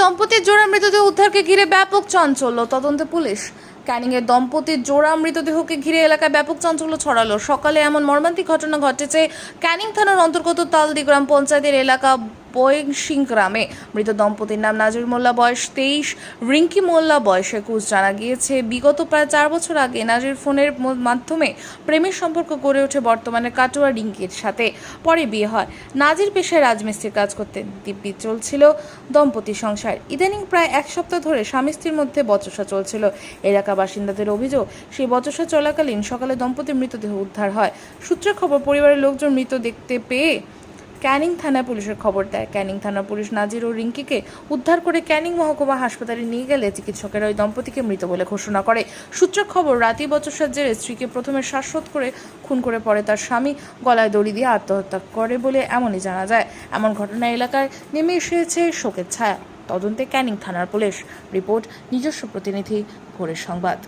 দম্পতির জোড়া মৃতদেহ উদ্ধারকে ঘিরে ব্যাপক চাঞ্চল্য, তদন্ত পুলিশ। ক্যানিংয়ের দম্পতির জোড়া মৃতদেহকে ঘিরে এলাকায় ব্যাপক চাঞ্চল্য ছড়ালো। সকালে এমন মর্মান্তিক ঘটনা ঘটেছে ক্যানিং থানার অন্তর্গত তালদি গ্রাম পঞ্চায়েতের এলাকা বয়েংসিং গ্রামে মৃত দম্পতির নাম নাজির মোল্লা, বয়স তেইশ। রিঙ্কি মোল্লা, বয়স একুশ। জানা গিয়েছে, বিগত প্রায় চার বছর আগে নাজির ফোনের মাধ্যমে প্রেমের সম্পর্ক গড়ে ওঠে বর্তমানে কাটোয়া রিঙ্কির সাথে। পরে বিয়ে হয়। নাজির পেশায় রাজমিস্ত্রির কাজ করতেন দিব্যি চলছিল দম্পতি সংসার। ইদানিং প্রায় এক সপ্তাহ ধরে স্বামী স্ত্রীর মধ্যে বচসা চলছিল। এলাকা বাসিন্দাদের অভিযোগ, সেই বচসা চলাকালীন সকালে দম্পতির মৃতদেহ উদ্ধার হয়। সূত্রে খবর, পরিবারের লোকজন মৃত দেখতে পেয়ে ক্যানিং থানায় পুলিশের খবর দেয়। ক্যানিং থানার পুলিশ নাজির ও রিঙ্কিকে উদ্ধার করে ক্যানিং মহকুমা হাসপাতালে নিয়ে গেলে চিকিৎসকেরা ওই দম্পতিকে মৃত বলে ঘোষণা করে। সূত্রের খবর, রাতি বচসার জেরে স্ত্রীকে প্রথমে শ্বাসরোধ করে খুন করে পরে তার স্বামী গলায় দড়ি দিয়ে আত্মহত্যা করে বলে এমনই জানা যায়। এমন ঘটনা এলাকায় নেমে এসেছে শোকের ছায়া। তদন্তে ক্যানিং থানার পুলিশ। রিপোর্ট, নিজস্ব প্রতিনিধি ভোরের সংবাদ।